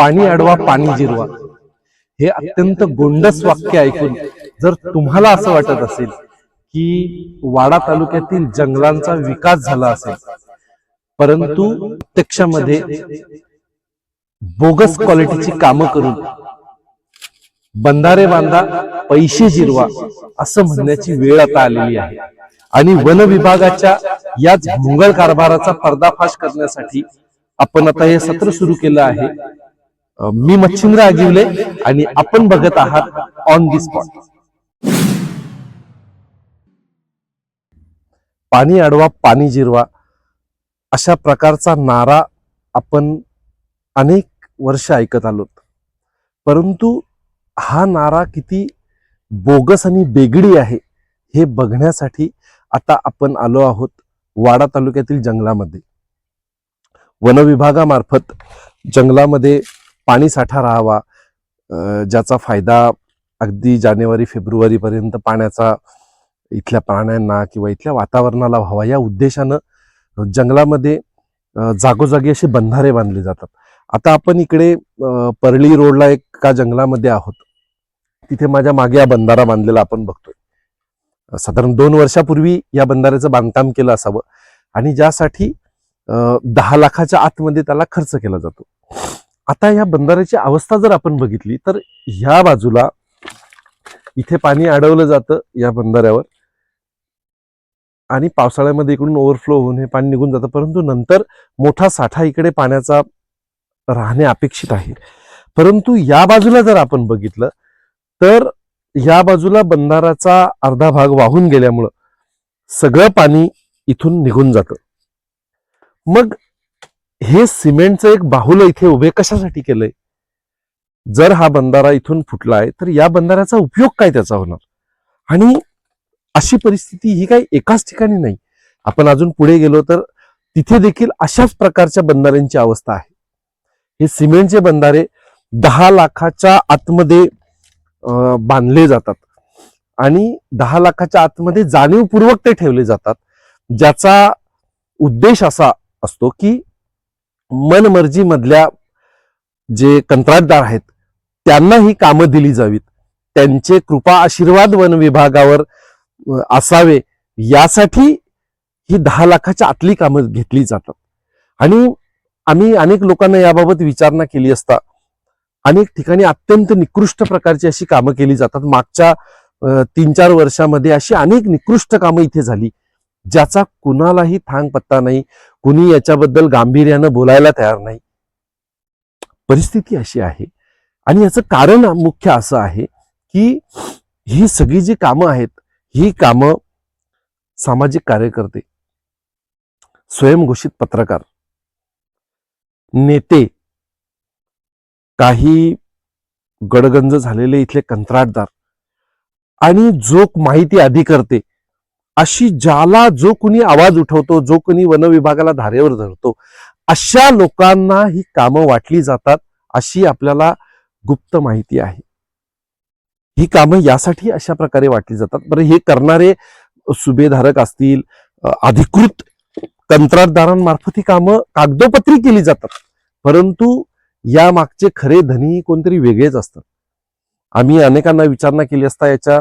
पाणी अडवा पाणी जिरवा. हे अत्यंत गोंडस वाक्य ऐकून जर तुम्हाला असं वाटत असेल की वाडा तालुक्यातील जंगलांचा विकास झाला असेल परंतु प्रत्यक्षामध्ये बोगस क्वालिटीची कामं करून बंधारे बांधा पैसे जिरवा असं म्हणण्याची वेळ आता आलेली आहे. आणि वन विभागाच्या याच भोंगळ कारभाराचा पर्दाफाश करण्यासाठी आपण आता हे सत्र सुरू केलं आहे. मी मच्छिंद्र आजिवले आणि आपण बघत आहात ऑन दी स्पॉट पाणी अडवा पाणी जिरवा अशा प्रकारचा नारा आपण अनेक वर्ष ऐकत आलोत. परंतु हा नारा किती बोगस आणि बेगडी आहे हे बघण्यासाठी आता आपण आलो आहोत वाडा तालुक्यातील जंगलामध्ये. वन विभागामार्फत जंगलामध्ये पाणी साठा राहावा ज्याचा फायदा अगदी जानेवारी फेब्रुवारीपर्यंत पाण्याचा इथल्या प्राण्यांना किंवा इथल्या वातावरणाला व्हावा या उद्देशानं जंगलामध्ये जागोजागी असे बंधारे बांधले जातात. आता आपण इकडे परळी रोडला एका जंगलामध्ये आहोत. तिथे माझ्या मागे हा बंधारा बांधलेला आपण बघतोय. साधारण दोन वर्षापूर्वी या बंधाऱ्याचं बांधकाम केलं असावं आणि ज्यासाठी दहा लाखाच्या आतमध्ये त्याला खर्च केला जातो. आता या बंधाऱ्याची अवस्था जर आपण बघितली तर ह्या बाजूला इथे पाणी अडवलं जातं या बंधाऱ्यावर. आणि पावसाळ्यामध्ये इकडून ओव्हरफ्लो होऊन हे पाणी निघून जातं परंतु नंतर मोठा साठा इकडे पाण्याचा राहणे अपेक्षित आहे. परंतु या बाजूला जर आपण बघितलं तर या बाजूला बंधाराचा अर्धा भाग वाहून गेल्यामुळं सगळं पाणी इथून निघून जातं. मग हे सिमेंटचं एक बाहुलं इथे उभे कशासाठी केलंय? जर हा बंधारा इथून फुटलाय तर या बंधाऱ्याचा उपयोग काय त्याचा होणार? आणि अशी परिस्थिती ही काही एकाच ठिकाणी नाही. आपण अजून पुढे गेलो तर तिथे देखील अशाच प्रकारच्या बंधाऱ्यांची अवस्था आहे. हे सिमेंटचे बंधारे दहा लाखाच्या आतमध्ये बांधले जातात. आणि दहा लाखाच्या आतमध्ये जाणीवपूर्वक ते ठेवले जातात. ज्याचा उद्देश असा असतो की मनमर्जीमधल्या जे कंत्राटदार आहेत त्यांना ही कामं दिली जावीत. त्यांचे कृपा आशीर्वाद वन विभागावर असावे यासाठी ही दहा लाखाच्या आतली कामं घेतली जातात. आणि आम्ही अनेक लोकांना याबाबत विचारणा केली असता अनेक ठिकाणी अत्यंत निकृष्ट प्रकारची अशी कामं केली जातात. मागच्या तीन चार वर्षामध्ये अशी अनेक निकृष्ट कामं इथे झाली. ज्याचा कुणालाही थांग पत्ता नाही कुणी याच्याबद्दल गांभीर्यानं बोलायला तयार नाही. परिस्थिती अशी आहे आणि याचं कारण मुख्य असं आहे की ही सगळी जी कामं आहेत ही कामं सामाजिक कार्यकर्ते स्वयंघोषित पत्रकार नेते काही गडगंज झालेले इथले कंत्राटदार आणि जो माहिती आधी करते अशी ज्याला जो कुणी आवाज उठवतो जो कुणी वन विभागाला धारेवर धरतो अशा लोकांना ही कामं वाटली जातात अशी आपल्याला गुप्त माहिती आहे. ही कामं यासाठी अशा प्रकारे वाटली जातात. बरं हे करणारे सुभेधारक असतील अधिकृत कंत्राटदारांमार्फत ही कामं कागदोपत्री केली जातात. परंतु या मागचे खरे धनी कोणतरी वेगळेच असतात. आम्ही अनेकांना विचारणा केली असता याच्या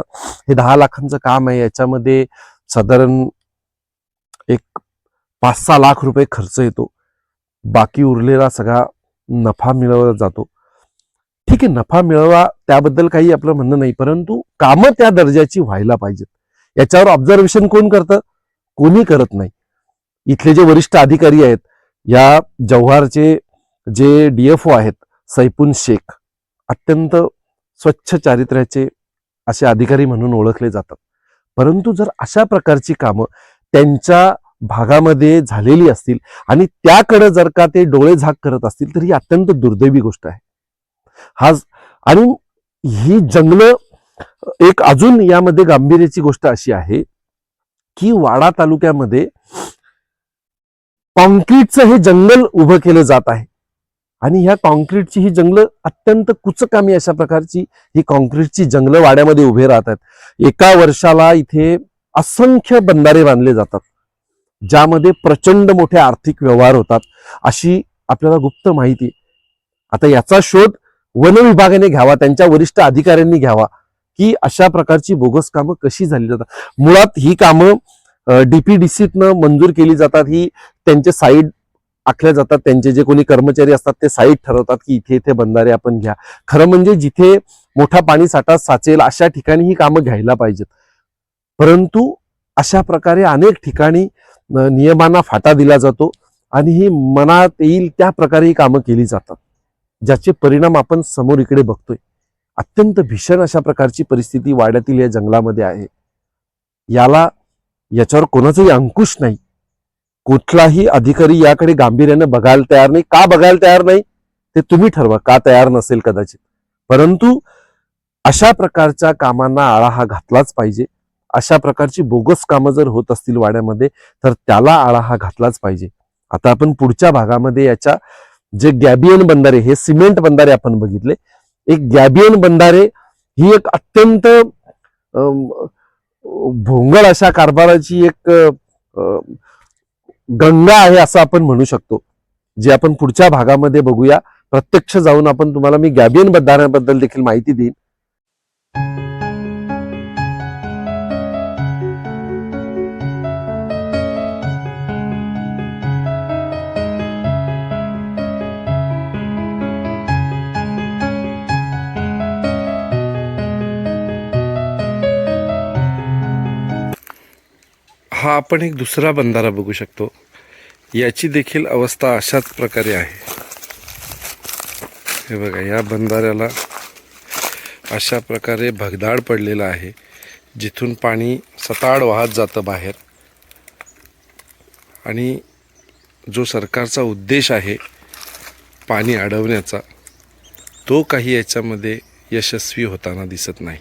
हे दहा लाखांचं काम आहे याच्यामध्ये साधारण एक पाच सहा लाख रुपये खर्च येतो. बाकी उरलेला सगळा नफा मिळवला जातो. ठीक आहे नफा मिळवा त्याबद्दल काही आपलं म्हणणं नाही परंतु कामं त्या दर्जाची व्हायला पाहिजेत. याच्यावर ऑब्झर्वेशन कोण करतं? कोणी करत नाही. इथले जे वरिष्ठ अधिकारी आहेत या जव्हारचे जे डीएफओ आहेत सैपून शेख अत्यंत स्वच्छ चारित्र्याचे असे अधिकारी म्हणून ओळखले जातात. परंतु जर अशा प्रकारची कामं त्यांच्या भागामध्ये झालेली असतील आणि त्याकडे जर का ते डोळे झाक करत असतील तर ही अत्यंत दुर्दैवी गोष्ट आहे. हा आणि ही जंगलं एक अजून यामध्ये गांभीर्याची गोष्ट अशी आहे की वाडा तालुक्यामध्ये कॉन्क्रीटचं हे जंगल उभं केलं जात आहे. आणि ह्या कॉन्क्रीटची ही जंगलं अत्यंत कुचकामी अशा प्रकारची ही कॉन्क्रीटची जंगलं वाड्यामध्ये उभे राहतात. एका वर्षाला इथे असंख्य बंधारे बांधले जातात ज्यामध्ये प्रचंड मोठे आर्थिक व्यवहार होतात. अशी आपल्याला गुप्त माहिती आता याचा शोध वन विभागाने घ्यावा त्यांच्या वरिष्ठ अधिकाऱ्यांनी घ्यावा की अशा प्रकारची बोगस कामं कशी झाली जातात. मुळात ही कामं डीपीडीसीतनं मंजूर केली जातात. ही त्यांचे साईड आखल्या जातात त्यांचे जे कोणी कर्मचारी असतात ते साईड ठरवतात की इथे इथे बंधारे आपण घ्या. खरं म्हणजे जिथे मोठा पाणी साठा साचेल अशा ठिकाणी ही कामं घ्यायला पाहिजेत. परंतु अशा प्रकारे अनेक ठिकाणी नियमांना फाटा दिला जातो आणि ही मनात येईल त्या प्रकारे ही कामं केली जातात. ज्याचे परिणाम आपण समोर इकडे बघतोय. अत्यंत भीषण अशा प्रकारची परिस्थिती वाड्यातील या जंगलामध्ये आहे. याला याच्यावर कोणाचाही अंकुश नाही. कुठलाही अधिकारी याकडे गांभीर्यानं बघायला तयार नाही. का बघायला तयार नाही? ते तुम्ही ठरवा. का तयार नसेल कदाचित? परंतु अशा प्रकारच्या कामांना आळा हा घातलाच पाहिजे. अशा प्रकारची बोगस कामं जर होत असतील वाड्यामध्ये तर त्याला आळा हा घातलाच पाहिजे. आता आपण पुढच्या भागामध्ये याच्या जे गॅबियन बंधारे हे सिमेंट बंधारे आपण बघितले. एक गॅबियन बंधारे ही एक अत्यंत भोंगळ अशा कारभाराची एक गंगा आहे असं आपण म्हणू शकतो. जे आपण पुढच्या भागामध्ये बघूया. प्रत्यक्ष जाऊन आपण तुम्हाला मी गॅबियन बंधाऱ्याबद्दल देखील माहिती देईन. हा आपण एक दुसरा बंधारा बघू शकतो. याची देखील अवस्था अशाच प्रकारे आहे. हे बघा या बंधाऱ्याला अशा प्रकारे भगदाड पडलेला आहे. जिथून पाणी सताड वाहत जातं बाहेर. आणि जो सरकारचा उद्देश आहे पाणी अडवण्याचा तो काही याच्यामध्ये यशस्वी होताना दिसत नाही.